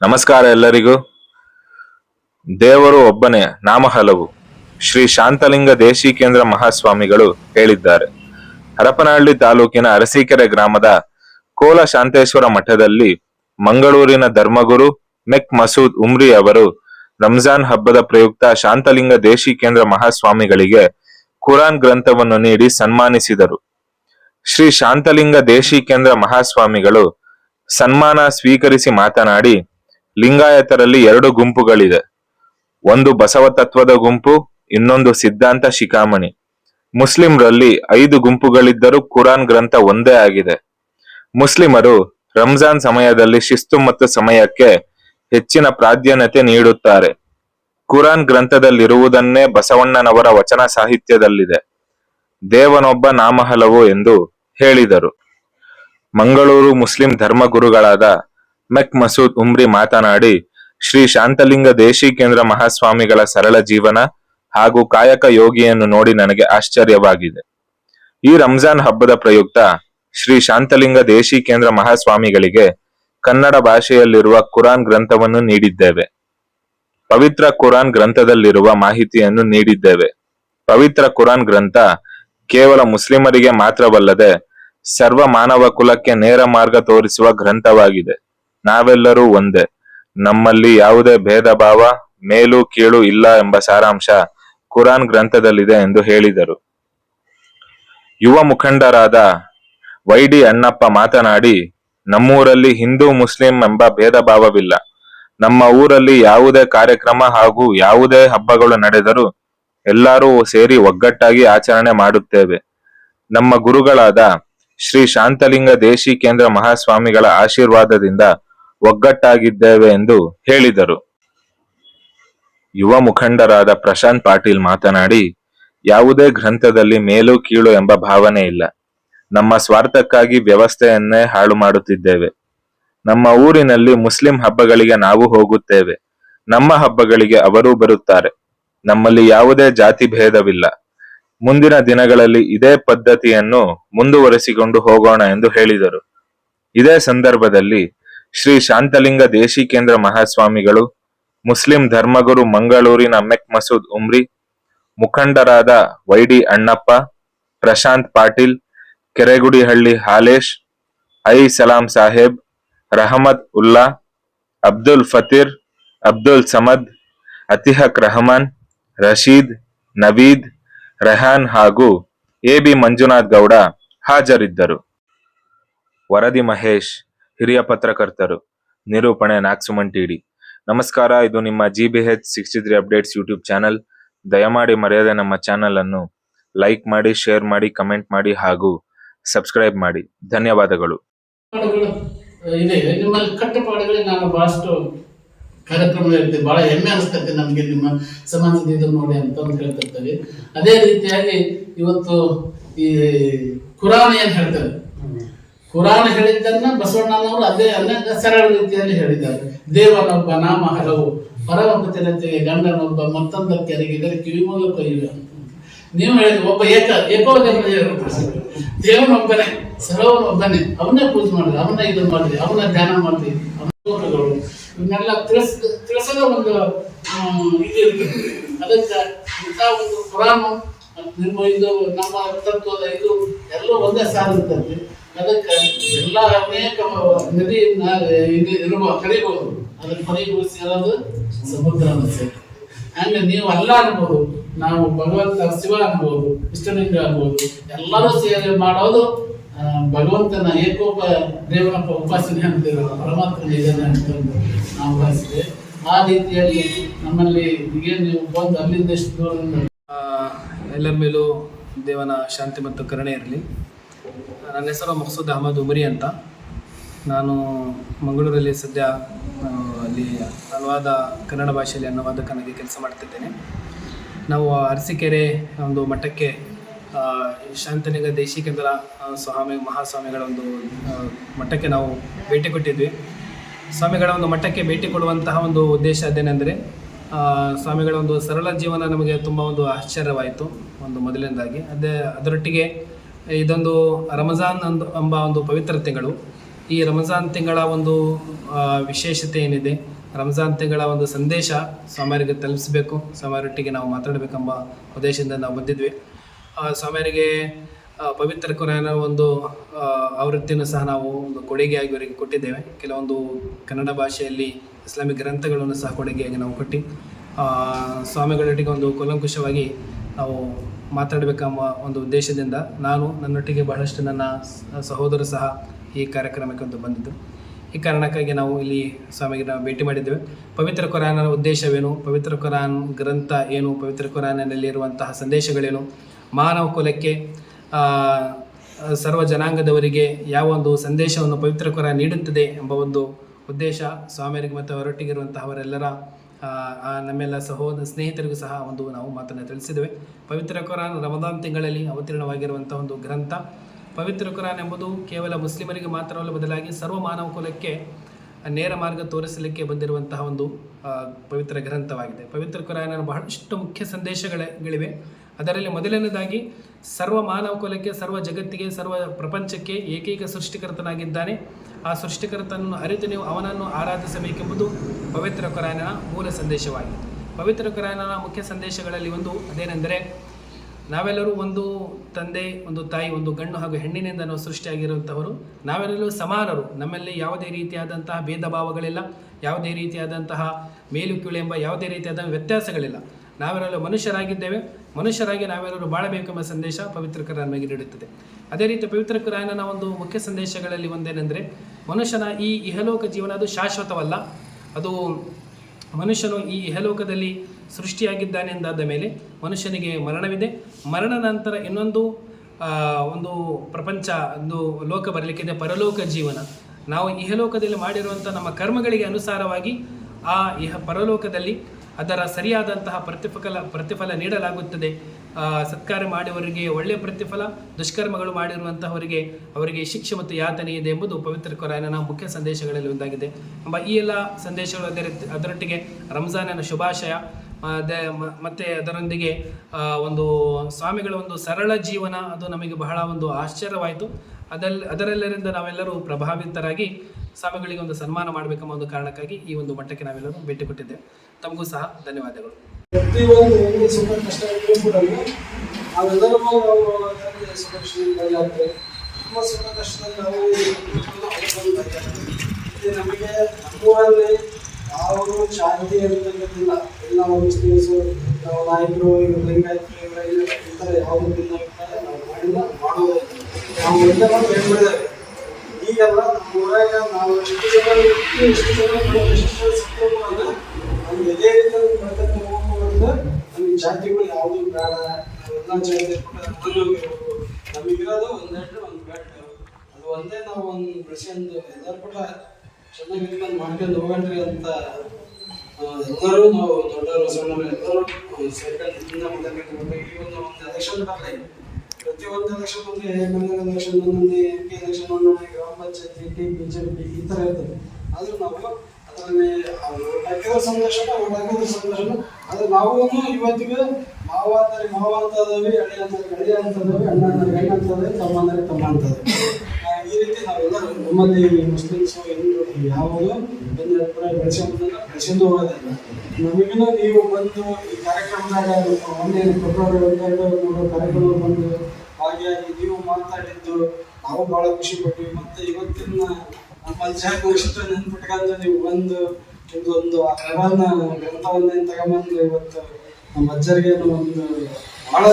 ನಮಸ್ಕಾರ ಎಲ್ಲರಿಗೂ. ದೇವರು ಒಬ್ಬನೇ ನಾಮ ಹಲವು ಶ್ರೀ ಶಾಂತಲಿಂಗ ದೇಶಿಕೇಂದ್ರ ಮಹಾಸ್ವಾಮಿಗಳು ಹೇಳಿದ್ದಾರೆ. ಹರಪನಹಳ್ಳಿ ತಾಲೂಕಿನ ಅರಸೀಕೆರೆ ಗ್ರಾಮದ ಕೋಲ ಶಾಂತೇಶ್ವರ ಮಠದಲ್ಲಿ ಮಂಗಳೂರಿನ ಧರ್ಮಗುರು ಮೆಕ್ ಮಸೂದ್ ಉಮ್ರಿ ಅವರು ರಂಜಾನ್ ಹಬ್ಬದ ಪ್ರಯುಕ್ತ ಶಾಂತಲಿಂಗ ದೇಶಿಕೇಂದ್ರ ಮಹಾಸ್ವಾಮಿಗಳಿಗೆ ಕುರಾನ್ ಗ್ರಂಥವನ್ನು ನೀಡಿ ಸನ್ಮಾನಿಸಿದರು. ಶ್ರೀ ಶಾಂತಲಿಂಗ ದೇಶಿಕೇಂದ್ರ ಮಹಾಸ್ವಾಮಿಗಳು ಸನ್ಮಾನ ಸ್ವೀಕರಿಸಿ ಮಾತನಾಡಿ ಲಿಂಗಾಯತರಲ್ಲಿ ಎರಡು ಗುಂಪುಗಳಿದೆ ಒಂದು ಬಸವ ತತ್ವದ ಗುಂಪು, ಇನ್ನೊಂದು ಸಿದ್ಧಾಂತ ಶಿಖಾಮಣಿ. ಮುಸ್ಲಿಂರಲ್ಲಿ ಐದು ಗುಂಪುಗಳಿದ್ದರೂ ಕುರಾನ್ ಗ್ರಂಥ ಒಂದೇ ಆಗಿದೆ. ಮುಸ್ಲಿಮರು ರಂಜಾನ್ ಸಮಯದಲ್ಲಿ ಶಿಸ್ತು ಮತ್ತು ಸಮಯಕ್ಕೆ ಹೆಚ್ಚಿನ ಪ್ರಾಧಾನ್ಯತೆ ನೀಡುತ್ತಾರೆ. ಕುರಾನ್ ಗ್ರಂಥದಲ್ಲಿರುವುದನ್ನೇ ಬಸವಣ್ಣನವರ ವಚನ ಸಾಹಿತ್ಯದಲ್ಲಿದೆ. ದೇವನೊಬ್ಬ ನಾಮಹಲವು ಎಂದು ಹೇಳಿದರು. ಮಂಗಳೂರು ಮುಸ್ಲಿಂ ಧರ್ಮಗುರುಗಳಾದ ಮೆಕ್ ಮಸೂದ್ ಉಮ್ರಿ ಮಾತನಾಡಿ, ಶ್ರೀ ಶಾಂತಲಿಂಗ ದೇಶಿಕೇಂದ್ರ ಮಹಾಸ್ವಾಮಿಗಳ ಸರಳ ಜೀವನ ಹಾಗೂ ಕಾಯಕ ಯೋಗಿಯನ್ನು ನೋಡಿ ನನಗೆ ಆಶ್ಚರ್ಯವಾಗಿದೆ. ಈ ರಂಜಾನ್ ಹಬ್ಬದ ಪ್ರಯುಕ್ತ ಶ್ರೀ ಶಾಂತಲಿಂಗ ದೇಶಿಕೇಂದ್ರ ಮಹಾಸ್ವಾಮಿಗಳಿಗೆ ಕನ್ನಡ ಭಾಷೆಯಲ್ಲಿರುವ ಕುರಾನ್ ಗ್ರಂಥವನ್ನು ನೀಡಿದ್ದೇವೆ. ಪವಿತ್ರ ಕುರಾನ್ ಗ್ರಂಥದಲ್ಲಿರುವ ಮಾಹಿತಿಯನ್ನು ನೀಡಿದ್ದೇವೆ. ಪವಿತ್ರ ಕುರಾನ್ ಗ್ರಂಥ ಕೇವಲ ಮುಸ್ಲಿಮರಿಗೆ ಮಾತ್ರವಲ್ಲದೆ ಸರ್ವ ಮಾನವ ಕುಲಕ್ಕೆ ನೇರ ಮಾರ್ಗ ತೋರಿಸುವ ಗ್ರಂಥವಾಗಿದೆ. ನಾವೆಲ್ಲರೂ ಒಂದೇ. ನಮ್ಮಲ್ಲಿ ಯಾವುದೇ ಭೇದ ಭಾವ ಮೇಲು ಕೀಳು ಇಲ್ಲ ಎಂಬ ಸಾರಾಂಶ ಕುರಾನ್ ಗ್ರಂಥದಲ್ಲಿದೆ ಎಂದು ಹೇಳಿದರು. ಯುವ ಮುಖಂಡರಾದ ವೈ ಡಿ ಅಣ್ಣಪ್ಪ ಮಾತನಾಡಿ, ನಮ್ಮೂರಲ್ಲಿ ಹಿಂದೂ ಮುಸ್ಲಿಂ ಎಂಬ ಭೇದ ಭಾವವಿಲ್ಲ ನಮ್ಮ ಊರಲ್ಲಿ ಯಾವುದೇ ಕಾರ್ಯಕ್ರಮ ಹಾಗೂ ಯಾವುದೇ ಹಬ್ಬಗಳು ನಡೆದರೂ ಎಲ್ಲರೂ ಸೇರಿ ಒಗ್ಗಟ್ಟಾಗಿ ಆಚರಣೆ ಮಾಡುತ್ತೇವೆ. ನಮ್ಮ ಗುರುಗಳಾದ ಶ್ರೀ ಶಾಂತಲಿಂಗ ದೇಶಿ ಕೇಂದ್ರ ಮಹಾಸ್ವಾಮಿಗಳ ಆಶೀರ್ವಾದದಿಂದ ಒಗ್ಗಟ್ಟಾಗಿದ್ದೇವೆ ಎಂದು ಹೇಳಿದರು. ಯುವ ಮುಖಂಡರಾದ ಪ್ರಶಾಂತ್ ಪಾಟೀಲ್ ಮಾತನಾಡಿ, ಯಾವುದೇ ಗ್ರಂಥದಲ್ಲಿ ಮೇಲು ಕೀಳು ಎಂಬ ಭಾವನೆ ಇಲ್ಲ. ನಮ್ಮ ಸ್ವಾರ್ಥಕ್ಕಾಗಿ ವ್ಯವಸ್ಥೆಯನ್ನೇ ಹಾಳು ಮಾಡುತ್ತಿದ್ದೇವೆ. ನಮ್ಮ ಊರಿನಲ್ಲಿ ಮುಸ್ಲಿಂ ಹಬ್ಬಗಳಿಗೆ ನಾವು ಹೋಗುತ್ತೇವೆ. ನಮ್ಮ ಹಬ್ಬಗಳಿಗೆ ಅವರೂ ಬರುತ್ತಾರೆ. ನಮ್ಮಲ್ಲಿ ಯಾವುದೇ ಜಾತಿ ಭೇದವಿಲ್ಲ. ಮುಂದಿನ ದಿನಗಳಲ್ಲಿ ಇದೇ ಪದ್ಧತಿಯನ್ನು ಮುಂದುವರೆಸಿಕೊಂಡು ಹೋಗೋಣ ಎಂದು ಹೇಳಿದರು. ಇದೇ ಸಂದರ್ಭದಲ್ಲಿ ಶ್ರೀ ಶಾಂತಲಿಂಗ ದೇಶಿಕೇಂದ್ರ ಮಹಾಸ್ವಾಮಿಗಳು, ಮುಸ್ಲಿಂ ಧರ್ಮಗುರು ಮಂಗಳೂರಿನ ಮೆಕ್ ಮಸೂದ್ ಉಮ್ರಿ, ಮುಖಂಡರಾದ Y D Annappa, Prashant Patil, Keregudihalli Halesh, I Salam Saheb Rahamad Ulla, Abdul Fateer, Abdul Samad, Atihak Rahman, Rasheed, Naveed, Rehan ಹಾಗೂ ಎ ಬಿ ಮಂಜುನಾಥ್ ಗೌಡ ಹಾಜರಿದ್ದರು. ವರದಿ ಮಹೇಶ್. ಹಿರಿಯ ಪತ್ರಕರ್ತರು, ನಿರೂಪಣೆ ನಾಕ್ಸುಮನ್ ಟಿಡಿ. ನಮಸ್ಕಾರ, ಇದು ನಿಮ್ಮ G B H sixty three updates YouTube channel ದಯಮಾಡಿ ಮರೆಯದೆ ನಮ್ಮ ಚಾನಲ್ ಅನ್ನು ಲೈಕ್ ಮಾಡಿ ಶೇರ್ ಮಾಡಿ ಕಮೆಂಟ್ ಮಾಡಿ ಹಾಗೂ ಸಬ್ಸ್ಕ್ರೈಬ್ ಮಾಡಿ. ಧನ್ಯವಾದಗಳು. ಇದೆ ನಿಮ್ಮಲ್ಲಿ ಕಟ್ಟುಪಾಡುಗಳಿಗೆ ನಾನು ಬಹಳಷ್ಟು ಕಾರ್ಯಕ್ರಮ ಇರ್ತೇವೆ ಬಹಳ ಹೆಮ್ಮೆ ಅನಿಸ್ತೈತೆ ನಮಗೆ ನಿಮ್ಮ ಸಮಾಜದ ಇದು ನೋಡಿ ಅಂತ ಹೇಳ್ತಿರ್ತೀವಿ ಅದೇ ರೀತಿಯಾಗಿ ಇವತ್ತು ಈ ಕುರಾನ್ ಏನ್ ಹೇಳ್ತಾರೆ? ಕುರಾನ್ ಹೇಳಿದ್ದನ್ನ ಬಸವಣ್ಣನವರು ಅದೇ ಅನೇಕ ಸರಳ ರೀತಿಯಲ್ಲಿ ಹೇಳಿದ್ದಾರೆ. ದೇವನೊಬ್ಬ, ನಾಮ ಹಲವು ಪರಮಪತಿನತೆಗೆ ಗಂಡನೊಬ್ಬ, ಮತ್ತೊಂದಕ್ಕೆ ಅರಿಗಿದರೆ ಕಿವಿ ಮೂಲಕ ಇವೆ ನೀವು ಹೇಳಿದ ಒಬ್ಬ ಏಕ ಏಕೋದೇವ ದೇವನೊಬ್ಬನೇ, ಸರ್ವನೊಬ್ಬನೇ, ಅವನ್ನೇ ಪೂಜೆ ಮಾಡಿದ್ರಿ, ಅವನ್ನ ಇದು ಮಾಡಿದ್ರಿ, ಅವನ್ನ ಧ್ಯಾನ ಮಾಡಿದ್ರಿ ಅವನ ಶ್ಲೋಕಗಳು ಇವನ್ನೆಲ್ಲ ತಿಳಿಸ್ ತಿಳಿಸದ ಒಂದು ಇದು ಇರ್ತದೆ. ಅದಕ್ಕೆ ಇಂಥ ಒಂದು ಪುರಾಣ, ನಿಮ್ಮ ಇದು, ನಮ್ಮ ತತ್ವದ ಇದು ಎಲ್ಲ ಒಂದೇ ಸಾರ ಇರ್ತದೆ ಅದಕ್ಕೆ ಎಲ್ಲ ಅನೇಕ ನದಿಯನ್ನ ಇದು ಇರುವ ಕರಿಬಹುದು ಅದಕ್ಕೆ ಕೊನೆಗೊಳಿಸಿ ಇರೋದು ಸಮುದ್ರ ಸೇರಿ ಹಂಗೆ ನೀವು ಅಲ್ಲ ಅನ್ಬೋದು, ನಾವು ಭಗವಂತ ಶಿವ ಅನ್ಬೋದು ಇಷ್ಟಲಿಂಗ ಅನ್ಬೋದು, ಎಲ್ಲರೂ ಸೇರಿ ಮಾಡೋದು ಭಗವಂತನ ಏಕೋಪ ದೇವನ ಉಪಾಸನೆ ಅಂತೀರ ಪರಮಾತ್ಮನ ಇದನ್ನ ಅಂತಂದು ನಾವು ಭಾವಿಸಿದೆ. ಆ ರೀತಿಯಲ್ಲಿ ನಮ್ಮಲ್ಲಿ ಈಗೇನು ನೀವು ಬಂದು ಅಲ್ಲಿಂದ ಎಷ್ಟು ದೂರದಿಂದ ಎಲ್ಲರ ಮೇಲೂ ದೇವನ ಶಾಂತಿ ಮತ್ತು ಕರುಣೆ ಇರಲಿ. ನನ್ನ ಹೆಸರು ಮಕ್ಸೂದ್ ಅಹಮದ್ ಉಮರಿ ಅಂತ. ನಾನು ಮಂಗಳೂರಲ್ಲಿ ಸದ್ಯ ಅಲ್ಲಿ ಅನುವಾದ ಕನ್ನಡ ಭಾಷೆಯಲ್ಲಿ ಅನುವಾದಕನಾಗಿ ಕೆಲಸ ಮಾಡ್ತಿದ್ದೇನೆ. ನಾವು ಅರಸೀಕೆರೆ ಒಂದು ಮಠಕ್ಕೆ ಶಾಂತನಿಗ ದೇಶಿಕೇಂದ್ರ ಸ್ವಾಮಿ, ಮಹಾಸ್ವಾಮಿಗಳ ಒಂದು ಮಠಕ್ಕೆ ನಾವು ಭೇಟಿ ಕೊಟ್ಟಿದ್ವಿ. ಸ್ವಾಮಿಗಳ ಒಂದು ಮಠಕ್ಕೆ ಭೇಟಿ ಕೊಡುವಂತಹ ಒಂದು ಉದ್ದೇಶ ಅದೇನೆಂದರೆ ಸ್ವಾಮಿಗಳ ಒಂದು ಸರಳ ಜೀವನ ನಮಗೆ ತುಂಬ ಒಂದು ಆಶ್ಚರ್ಯವಾಯಿತು ಒಂದು ಮೊದಲನೇದಾಗಿ. ಅದೇ ಅದರೊಟ್ಟಿಗೆ ಇದೊಂದು ರಮಜಾನ್ ಅಂದು ಎಂಬ ಒಂದು ಪವಿತ್ರ ತಿಂಗಳು ಈ ರಮಜಾನ್ ತಿಂಗಳ ಒಂದು ವಿಶೇಷತೆ ಏನಿದೆ? ರಂಜಾನ್ ತಿಂಗಳ ಒಂದು ಸಂದೇಶ ಸ್ವಾಮಿಯರಿಗೆ ತಲುಪಿಸಬೇಕು. ಸ್ವಾಮಿಯರೊಟ್ಟಿಗೆ ನಾವು ಮಾತಾಡಬೇಕೆಂಬ ಉದ್ದೇಶದಿಂದ ನಾವು ಬಂದಿದ್ವಿ. ಸ್ವಾಮಿಯರಿಗೆ ಪವಿತ್ರ ಕುರಾನ ಒಂದು ಆವೃತ್ತಿಯನ್ನು ಸಹ ನಾವು ಒಂದು ಕೊಡುಗೆಯಾಗಿ ಅವರಿಗೆ ಕೊಟ್ಟಿದ್ದೇವೆ. ಕೆಲವೊಂದು ಕನ್ನಡ ಭಾಷೆಯಲ್ಲಿ ಇಸ್ಲಾಮಿಕ್ ಗ್ರಂಥಗಳನ್ನು ಸಹ ಕೊಡುಗೆಯಾಗಿ ನಾವು ಕೊಟ್ಟು ಸ್ವಾಮಿಗಳೊಟ್ಟಿಗೆ ಒಂದು ಕೂಲಂಕುಷವಾಗಿ ನಾವು ಮಾತಾಡಬೇಕೆಂಬ ಒಂದು ಉದ್ದೇಶದಿಂದ ನಾನು ನನ್ನೊಟ್ಟಿಗೆ ಬಹಳಷ್ಟು ನನ್ನ ಸಹೋದರ ಸಹ ಈ ಕಾರ್ಯಕ್ರಮಕ್ಕೆ ಒಂದು ಬಂದಿದ್ದು. ಈ ಕಾರಣಕ್ಕಾಗಿ ನಾವು ಇಲ್ಲಿ ಸ್ವಾಮಿಗೆ ನಾವು ಭೇಟಿ ಮಾಡಿದ್ದೇವೆ. ಪವಿತ್ರ ಕುರಾನನ ಉದ್ದೇಶವೇನು? ಪವಿತ್ರ ಕುರಾನ್ ಗ್ರಂಥ ಏನು? ಪವಿತ್ರ ಕುರಾನಲ್ಲಿರುವಂತಹ ಸಂದೇಶಗಳೇನು? ಮಾನವ ಕುಲಕ್ಕೆ ಸರ್ವ ಜನಾಂಗದವರಿಗೆ ಯಾವ ಒಂದು ಸಂದೇಶವನ್ನು ಪವಿತ್ರ ಕುರಾನ್ ನೀಡುತ್ತದೆ ಎಂಬ ಒಂದು ಉದ್ದೇಶ ಸ್ವಾಮಿಯರಿಗೆ ಮತ್ತು ಅವರೊಟ್ಟಿಗೆ ನಮ್ಮೆಲ್ಲ ಸಹೋದರ ಸ್ನೇಹಿತರಿಗೂ ಸಹ ಒಂದು ನಾವು ಮಾತನ್ನು ತಿಳಿಸಿದ್ದೇವೆ. ಪವಿತ್ರ ಕುರಾನ್ ರಮದಾನ್ ತಿಂಗಳಲ್ಲಿ ಅವತೀರ್ಣವಾಗಿರುವಂಥ ಒಂದು ಗ್ರಂಥ. ಪವಿತ್ರ ಕುರಾನ್ ಎಂಬುದು ಕೇವಲ ಮುಸ್ಲಿಮರಿಗೆ ಮಾತ್ರವಲ್ಲ, ಬದಲಾಗಿ ಸರ್ವ ಮಾನವ ಕುಲಕ್ಕೆ ನೇರ ಮಾರ್ಗ ತೋರಿಸಲಿಕ್ಕೆ ಬಂದಿರುವಂತಹ ಒಂದು ಪವಿತ್ರ ಗ್ರಂಥವಾಗಿದೆ. ಪವಿತ್ರ ಕುರಾನ ಬಹಳಷ್ಟು ಮುಖ್ಯ ಸಂದೇಶಗಳಿವೆ. ಅದರಲ್ಲಿ ಮೊದಲನೇದಾಗಿ, ಸರ್ವ ಮಾನವ ಕುಲಕ್ಕೆ ಸರ್ವ ಜಗತ್ತಿಗೆ, ಸರ್ವ ಪ್ರಪಂಚಕ್ಕೆ ಏಕೈಕ ಸೃಷ್ಟಿಕರ್ತನಾಗಿದ್ದಾನೆ. ಆ ಸೃಷ್ಟಿಕರ್ತನನ್ನು ಅರಿತು ನೀವು ಅವನನ್ನು ಆರಾಧಿಸಬೇಕೆಂಬುದು ಪವಿತ್ರ ಕುರಾನನ ಮೂಲ ಸಂದೇಶವಾಗಿದೆ. ಪವಿತ್ರ ಕುರಾನನ ಮುಖ್ಯ ಸಂದೇಶಗಳಲ್ಲಿ ಒಂದು ಅದೇನೆಂದರೆ, ನಾವೆಲ್ಲರೂ ಒಂದು ತಂದೆ, ಒಂದು ತಾಯಿ, ಒಂದು ಗಂಡು ಹಾಗೂ ಹೆಣ್ಣಿನಿಂದ ನಾವು ಸೃಷ್ಟಿಯಾಗಿರುವಂಥವರು ನಾವೆಲ್ಲರೂ ಸಮಾನರು. ನಮ್ಮಲ್ಲಿ ಯಾವುದೇ ರೀತಿಯಾದಂತಹ ಭೇದ ಭಾವಗಳಿಲ್ಲ ಯಾವುದೇ ರೀತಿಯಾದಂತಹ ಮೇಲು ಕೀಳು ಎಂಬ ಯಾವುದೇ ರೀತಿಯಾದ ವ್ಯತ್ಯಾಸಗಳಿಲ್ಲ. ನಾವೆಲ್ಲರೂ ಮನುಷ್ಯರಾಗಿದ್ದೇವೆ. ಮನುಷ್ಯರಾಗಿ ನಾವೆಲ್ಲರೂ ಬಾಳಬೇಕೆಂಬ ಸಂದೇಶ ಪವಿತ್ರ ಕುರಾನ್ ಮೇಲೆ ನೀಡುತ್ತದೆ. ಅದೇ ರೀತಿ ಪವಿತ್ರ ಕುರಾನನ ಒಂದು ಮುಖ್ಯ ಸಂದೇಶಗಳಲ್ಲಿ ಒಂದೇನೆಂದರೆ, ಮನುಷ್ಯನ ಈ ಇಹಲೋಕ ಜೀವನ ಅದು ಶಾಶ್ವತವಲ್ಲ. ಅದು ಮನುಷ್ಯನು ಈ ಇಹಲೋಕದಲ್ಲಿ ಸೃಷ್ಟಿಯಾಗಿದ್ದಾನೆ ಎಂದಾದ ಮೇಲೆ ಮನುಷ್ಯನಿಗೆ ಮರಣವಿದೆ. ಮರಣ ನಂತರ ಇನ್ನೊಂದು ಒಂದು ಪ್ರಪಂಚ, ಒಂದು ಲೋಕ ಬರಲಿಕ್ಕಿದೆ ಪರಲೋಕ ಜೀವನ. ನಾವು ಇಹಲೋಕದಲ್ಲಿ ಮಾಡಿರುವಂಥ ನಮ್ಮ ಕರ್ಮಗಳಿಗೆ ಅನುಸಾರವಾಗಿ ಆ ಇಹ ಪರಲೋಕದಲ್ಲಿ ಅದರ ಸರಿಯಾದಂತಹ ಪ್ರತಿಫಲ ಪ್ರತಿಫಲ ನೀಡಲಾಗುತ್ತದೆ. ಸತ್ಕಾರ ಮಾಡುವವರಿಗೆ ಒಳ್ಳೆಯ ಪ್ರತಿಫಲ, ದುಷ್ಕರ್ಮಗಳು ಮಾಡಿರುವಂತಹವರಿಗೆ ಅವರಿಗೆ ಶಿಕ್ಷೆ ಮತ್ತು ಯಾತನೆ ಇದೆ ಎಂಬುದು ಪವಿತ್ರ ಕೊರಾಯನ ಮುಖ್ಯ ಸಂದೇಶಗಳಲ್ಲಿ ಒಂದಾಗಿದೆ. ಎಂಬ ಈ ಎಲ್ಲ ಸಂದೇಶಗಳು ಅದರ ಅದರೊಟ್ಟಿಗೆ ರಂಜಾನನ ಶುಭಾಶಯ. ಮತ್ತೆ ಅದರೊಂದಿಗೆ ಒಂದು ಸ್ವಾಮಿಗಳ ಒಂದು ಸರಳ ಜೀವನ, ಅದು ನಮಗೆ ಬಹಳ ಒಂದು ಆಶ್ಚರ್ಯವಾಯಿತು. ಅದಲ್, ಅದರೆಲ್ಲರಿಂದ ನಾವೆಲ್ಲರೂ ಪ್ರಭಾವಿತರಾಗಿ ಸ್ವಾಮಿಗಳಿಗೆ ಒಂದು ಸನ್ಮಾನ ಮಾಡಬೇಕೆಂಬ ಒಂದು ಕಾರಣಕ್ಕಾಗಿ ಈ ಒಂದು ಮಟ್ಟಕ್ಕೆ ನಾವೆಲ್ಲರೂ ಭೇಟಿ ಕೊಟ್ಟಿದ್ದೇವೆ. ತಮಗೂ ಸಹ ಧನ್ಯವಾದಗಳು. ಪ್ರತಿಯೊಂದು ಸುಖ ಕಷ್ಟ ಕೂಡ ತುಂಬ ನಾವು ನಮಗೆ ನಮ್ಮೂರಲ್ಲಿ ಯಾವುದು ಶಾಂತಿ ಅಂತಕ್ಕಂಥದ್ದಿಲ್ಲ ಎಲ್ಲ ಮುಸ್ಲಿಮ್ಸು ನಾಯಕರು ಇವರು ಲಿಂಗಾಯತರು ಥರ ಯಾವುದು ಭಿನ್ನಾಭಿಪ್ರಾಯ ನಾವು ಮಾಡಿಲ್ಲ ಮಾಡೋದಿಲ್ಲ ನಾವು ಎಲ್ಲರೂ ಹೇಳ್ಬಿಡಿದ್ದೇವೆ ಈಗೆಲ್ಲ ನಮ್ಮ ಊರಾಗ ನಾವು ಎಷ್ಟು ಜನ ಇರ್ತೀವಿ, ಎಷ್ಟು ಜನ ಎಷ್ಟು ಜನ ಸಿಕ್ಕಿದ್ರು ಕೂಡ ನಮ್ಗೆ ಇದೇ ರೀತಿಯಲ್ಲಿ ಬರ್ತಕ್ಕಂಥ ಹೋಗುವಂತ ನಮಗೆ ಜಾತಿಗಳು ಯಾವುದು ಬೇಡ. ಎಲ್ಲ ಜಾತಿ ನಮಗಿರೋದು ಒಂದೆರಡು ಒಂದು ಬೆಟ್ಟ. ಅದು ಒಂದೇ ನಾವು ಒಂದು ಬೆಳೆಸ್ಕೊಂಡು ಎಲ್ಲರೂ ಕೂಡ ಚೆನ್ನಾಗಿ ಇದ್ಕೊಂಡು ಮಾಡ್ಕೊಂಡು ಅಂತ ಎಲ್ಲರೂ ನಾವು ದೊಡ್ಡವರು, ಸಣ್ಣವರು ಎಲ್ಲರೂ ಸರ್ಕಾರದಿಂದ ಹೋಗ್ಬೇಕು. ಈ ಒಂದು ಒಂದು ಎಲೆಕ್ಷನ್ ಬರಲಿ ಪ್ರತಿಯೊಂದು ಎಲೆಕ್ಷನ್ ಬಂದರೆ ಎಂ ಎಲ್ ಎಲೆಕ್ಷನ್ ಒಂದೊಂದು ಎಂ ಪಿ ಎಲೆಕ್ಷನ್ ಗ್ರಾಮ panchayat, T B J P ಈ ಥರ ಇರ್ತದೆ ಆದರೂ ನಾವು ಅದರಲ್ಲಿ ಹಾಕಿರೋ ಸಂದೇಶನ ಅವ್ರು ಹಾಕಿರೋ ಸಂದೇಶನ ಆದರೆ ನಾವು ಇವತ್ತಿಗೆ ಮಾವ ಅಂತಾರೆ ಮಾವ ಅಂತ ಅದಾವೆ ಅಳಿ ಅಂತಾರೆ ಅಳಿ ಅಂತ ಅದಾವೆ ಅಣ್ಣ ತಮ್ಮ ಅಂದರೆ ತಮ್ಮ ಈ ರೀತಿ ನಾವೆಲ್ಲರೂ ನಮ್ಮಲ್ಲಿ ಮುಸ್ಲಿಮ್ಸ್ ಹಿಂದೂ ಯಾವುದು ಒಂದು ಬೆಳೆಸ್ಕೊಂಡು ಹೋಗೋದಿಲ್ಲ. ನಮಗಿನ ನೀವು ಬಂದು ಈ ಕಾರ್ಯಕ್ರಮದಾಗ ಮೊನ್ನೆ ಫೆಬ್ರವರಿ ಒಂದೆರಡು ಮೂರು ಕಾರ್ಯಕ್ರಮ ಬಂದು ಭಾಗಿಯಾಗಿ ನೀವು ಮಾತಾಡಿದ್ದು ನಾವು ಬಹಳ ಖುಷಿ ಪಟ್ವಿ. ಮತ್ತೆ ಇವತ್ತಿನ ನಮ್ಮ ಜಾಗ ಎಷ್ಟು ನೆನ್ಪಿಟ್ಕೊಂಡು ನೀವು ಬಂದು ಇದೊಂದು ಅರವನ್ನ ಗ್ರಂಥವನ್ನ ತಗೊಂಬಂದು ಇವತ್ತು ನಮ್ಮ ಅಜ್ಜರಿಗೆ ಒಂದು ಭಾಳ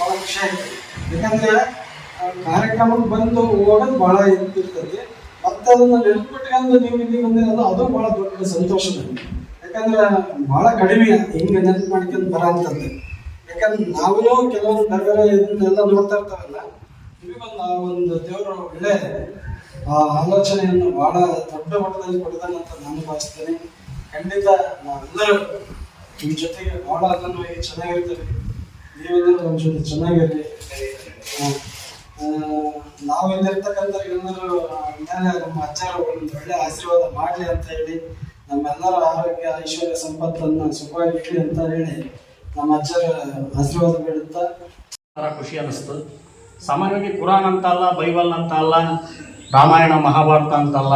ಬಹಳ ಖುಷಿ ಆಯ್ತು. ಯಾಕಂದ್ರೆ ಕಾರ್ಯಕ್ರಮಕ್ಕೆ ಬಂದು ಹೋಗೋದು ಬಹಳ ಇರ್ತೈತಿ ಮತ್ತೆ ಅದನ್ನ ನೆನ್ಪಿಟ್ಕೊಂಡು ನೀವು ಇಲ್ಲಿ ಬಂದಿರೋದು ಅದು ಬಹಳ ದೊಡ್ಡ ಸಂತೋಷ ನನಗೆ ಯಾಕಂದ್ರೆ ಬಹಳ ಕಡಿಮೆ ಹಿಂಗ ನೆನ್ಪು ಮಾಡ್ಕೊಂಡು ಬರಂತದ್ದು ಯಾಕಂದ್ರೆ ನಾವೂ ಕೆಲವೊಂದು ಬೇರೆ ಬೇರೆ ಇದನ್ನೆಲ್ಲ ನೋಡ್ತಾ ಇರ್ತಾವಲ್ಲ, ನಿಮಗೊಂದು ಆ ಒಂದು ದೇವರ ಒಳ್ಳೆ, ಆ ಆಲೋಚನೆಯನ್ನು ಬಹಳ ದೊಡ್ಡ ಮಟ್ಟದಲ್ಲಿ ಕೊಡ್ತಾನಂತ ನಾನು ಭಾವಿಸ್ತೇನೆ. ಖಂಡಿತ ನಾವೆಲ್ಲರೂ ನಿಮ್ಮ ಜೊತೆಗೆ ಬಹಳ ಅದನ್ನು ಚೆನ್ನಾಗಿರ್ತೀವಿ. ನೀವೆಲ್ಲರೂ ನಮ್ಮ ಜೊತೆ ಚೆನ್ನಾಗಿರ್ಲಿ ನಾವು ಇಲ್ಲಿರ್ತಕ್ಕಂಥ ಎಲ್ಲರೂ ನಮ್ಮ ಅಜ್ಜರು ಒಂದು ಒಳ್ಳೆ ಆಶೀರ್ವಾದ ಮಾಡಲಿ ಅಂತ ಹೇಳಿ ನಮ್ಮೆಲ್ಲರ ಆರೋಗ್ಯ, ಐಶ್ವರ್ಯ ಸಂಪತ್ತನ್ನು ಸುಖವಾಗಿರ್ಲಿ ಅಂತ ಹೇಳಿ ನಮ್ಮ ಅಜ್ಜರ ಆಶೀರ್ವಾದ ಬೀಳುತ್ತಾ ಖುಷಿ ಅನ್ನಿಸ್ತು. ಸಾಮಾನ್ಯವಾಗಿ ಕುರಾನ್ ಅಂತ ಅಲ್ಲ, ಬೈಬಲ್ ಅಂತ ಅಲ್ಲ, ರಾಮಾಯಣ, ಮಹಾಭಾರತ ಅಂತಲ್ಲ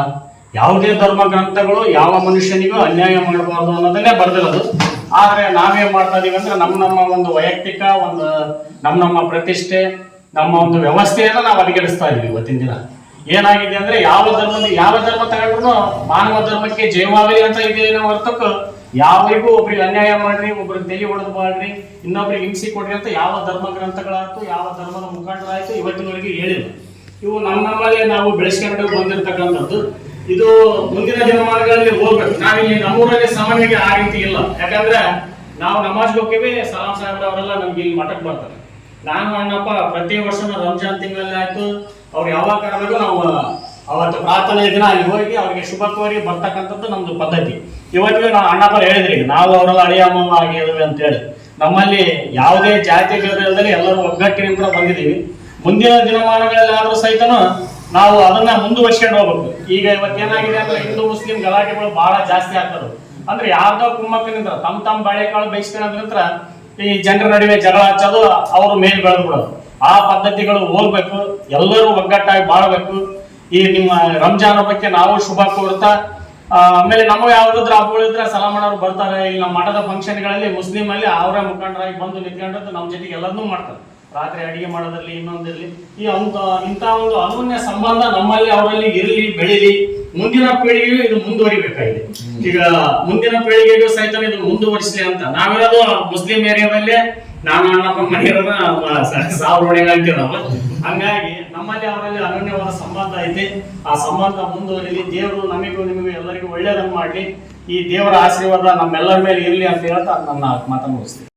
ಯಾವುದೇ ಧರ್ಮ ಗ್ರಂಥಗಳು ಯಾವ ಮನುಷ್ಯನಿಗೂ ಅನ್ಯಾಯ ಮಾಡಬಾರ್ದು ಅನ್ನೋದನ್ನೇ ಬರೆದಿರೋದು. ಆದರೆ ನಾವೇನು ಮಾಡ್ತಾ ಇದೀವಿ ಅಂದ್ರೆ ನಮ್ಮ ನಮ್ಮ ಒಂದು ವೈಯಕ್ತಿಕ ಒಂದು, ನಮ್ಮ ನಮ್ಮ ಪ್ರತಿಷ್ಠೆ ನಮ್ಮ ಒಂದು ವ್ಯವಸ್ಥೆಯನ್ನ ನಾವು ಅಡಿಗೆಡಿಸ್ತಾ ಇದೀವಿ ಇವತ್ತಿನ ದಿನ. ಏನಾಗಿದೆ ಅಂದ್ರೆ ಯಾವ ಧರ್ಮದ, ಯಾವ ಧರ್ಮ ತಗೊಂಡ್ರು ಮಾನವ ಧರ್ಮಕ್ಕೆ ಜಯವಾಗಲಿ ಅಂತ ಇದೆ ಹೊರತಕ್ಕ ಯಾರಿಗೂ ಒಬ್ರಿಗೆ ಅನ್ಯಾಯ ಮಾಡ್ರಿ ಒಬ್ರಿಗೆ ತೆಲಿ ಹೊಡೆದು ಮಾಡ್ರಿ, ಇನ್ನೊಬ್ರಿಗೆ ಹಿಂಸೆ ಕೊಡ್ರಿ ಅಂತ ಯಾವ ಧರ್ಮ ಗ್ರಂಥಗಳಾಯ್ತು, ಯಾವ ಧರ್ಮದ ಮುಖಂಡರಾಯ್ತು ಇವತ್ತಿನವರೆಗೆ ಹೇಳಿಲ್ಲ. ಇವು ನಮ್ಮ ನಮ್ಮಲ್ಲಿ ನಾವು ಬೆಳೆಸ್ಕೊಂಡು ಬಂದಿರತಕ್ಕಂಥದ್ದು. ಇದು ಮುಂದಿನ ದಿನಮಾನಗಳಲ್ಲಿ ಹೋಗ್ಬೇಕು. ನಾವಿಲ್ಲಿ ನಮ್ಮೂರಲ್ಲಿ ಸಾಮಾನ್ಯವಾಗಿ ಆ ರೀತಿ ಇಲ್ಲ. ಯಾಕಂದ್ರೆ ನಾವು ನಮಾಜ್ಗೆ ಹೋಗ್ತೀವಿ ಸಲಾಂ ಸಾಹೇಬ್ರ ಅವರೆಲ್ಲ ನಮ್ಗೆ ಇಲ್ಲಿ ಮಠಕ್ಕೆ ಬರ್ತಾರೆ. ನಾನು ಅಣ್ಣಪ್ಪ ಪ್ರತಿ ವರ್ಷನೂ ರಂಜಾನ್ ತಿಂಗಳಲ್ಲಿ ಆಯ್ತು. ಅವ್ರು ಯಾವಾಗ ಕರೆದಾಗ ನಾವು ಅವತ್ತು ಪ್ರಾರ್ಥನೆ ದಿನ ಅಲ್ಲಿ ಹೋಗಿ ಅವ್ರಿಗೆ ಶುಭ ಕೋರಿ ಬರ್ತಕ್ಕಂಥದ್ದು ನಮ್ದು ಪದ್ಧತಿ. ಇವತ್ತಿಗೂ ನಾವು ಅಣ್ಣಪ್ಪ ಹೇಳಿದ್ರಿ ನಾವು ಅವರೆಲ್ಲ ಅಳಿಯ ಆಗಿದ್ವಿ ಅಂತ ಹೇಳಿ. ನಮ್ಮಲ್ಲಿ ಯಾವುದೇ ಜಾತಿ ಭೇದದಲ್ಲಿ ಎಲ್ಲರೂ ಒಗ್ಗಟ್ಟಿನಿಂದ ಬಂದಿದ್ದೀವಿ. ಮುಂದಿನ ದಿನಮಾನಗಳಲ್ಲಿ ಆದರೂ ಸಹಿತನು ನಾವು ಅದನ್ನ ಮುಂದುವರ್ಸ್ಕೊಂಡು ಹೋಗ್ಬೇಕು. ಈಗ ಇವತ್ತು ಏನಾಗಿದೆ ಅಂದ್ರೆ ಹಿಂದೂ, ಮುಸ್ಲಿಂ ಗಲಾಟೆಗಳು ಬಹಳ ಜಾಸ್ತಿ ಆಗ್ತದೆ. ಅಂದ್ರೆ ಯಾರ್ದೋ ಕುಮ್ಮಕ್ಕನಿಂದ ತಮ್ಮ ತಮ್ಮ ಬಾಳೆಕಾಳು ಬಯಸ್ಕೊಳ್ಳೋದ್ರಿಂದ ಈ ಜನರ ನಡುವೆ ಜಗಳ ಹಚ್ಚೋದು ಅವರು ಮೇಲ್ ಬೆಳೆದ್ಬಿಡೋದು. ಆ ಪದ್ಧತಿಗಳು ಹೋಗ್ಬೇಕು, ಎಲ್ಲರೂ ಒಗ್ಗಟ್ಟಾಗಿ ಬಾಳ್ಬೇಕು. ಈ ನಿಮ್ಮ ರಂಜಾನ್ ಹಬ್ಬಕ್ಕೆ ನಾವು ಶುಭ ಕೋರ್ತಾ ಆಮೇಲೆ ನಮ್ಮ ಯಾವ್ದಾದ್ರು ಹಬ್ಬಗಳಿದ್ರೆ ಅವರು ಬರ್ತಾರೆ. ಇಲ್ಲಿ ನಮ್ಮ ಮಠದ ಫಂಕ್ಷನ್ಗಳಲ್ಲಿ ಮುಸ್ಲಿಂ ಅಲ್ಲಿ ಅವರ ಮುಖಂಡರಾಗಿ ಬಂದು ನಿಂತ್ಕೊಂಡು ನಮ್ಮ ಜೊತೆಗೆ ಎಲ್ಲದನ್ನೂ ಮಾಡ್ತಾರೆ. ರಾತ್ರಿ ಅಡಿಗೆ ಮಾಡೋದ್ರಲ್ಲಿ ಇನ್ನೊಂದಿರಲಿ ಈ ಅಂತ ಇಂಥ ಒಂದು ಅನನ್ಯ ಸಂಬಂಧ ನಮ್ಮಲ್ಲಿ ಅವರಲ್ಲಿ ಇರಲಿ ಬೆಳಿಲಿ. ಮುಂದಿನ ಪೀಳಿಗೆಯು ಇದು ಮುಂದುವರಿಬೇಕಾಗಿದೆ. ಈಗ ಮುಂದಿನ ಪೀಳಿಗೆಗೂ ಸಹಿತ ಇದು ಮುಂದುವರಿಸಲಿ ಅಂತ. ನಾವಿರೋದು ಮುಸ್ಲಿಂ ಏರಿಯಾದಲ್ಲಿ ನಾನು ಅಣ್ಣಪ್ಪ ಮನೆಯವರನ್ನ ಸಾವಿರ ಒಳಗೆ ಅಂತೀವಿ ನಾವು ಹಂಗಾಗಿ ನಮ್ಮಲ್ಲಿ ಅವರಲ್ಲಿ ಅನನ್ಯವಾದ ಸಂಬಂಧ ಐತಿ. ಆ ಸಂಬಂಧ ಮುಂದುವರಿಲಿ. ದೇವರು ನಮಗೂ ನಿಮಗೂ ಎಲ್ಲರಿಗೂ ಒಳ್ಳೇದನ್ನು ಮಾಡಲಿ. ಈ ದೇವರ ಆಶೀರ್ವಾದ ನಮ್ಮೆಲ್ಲರ ಮೇಲೆ ಇರಲಿ ಅಂತ ಹೇಳ್ತಾ ನನ್ನ ಮಾತನ್ನು ಮುಗಿಸ್ತೀನಿ.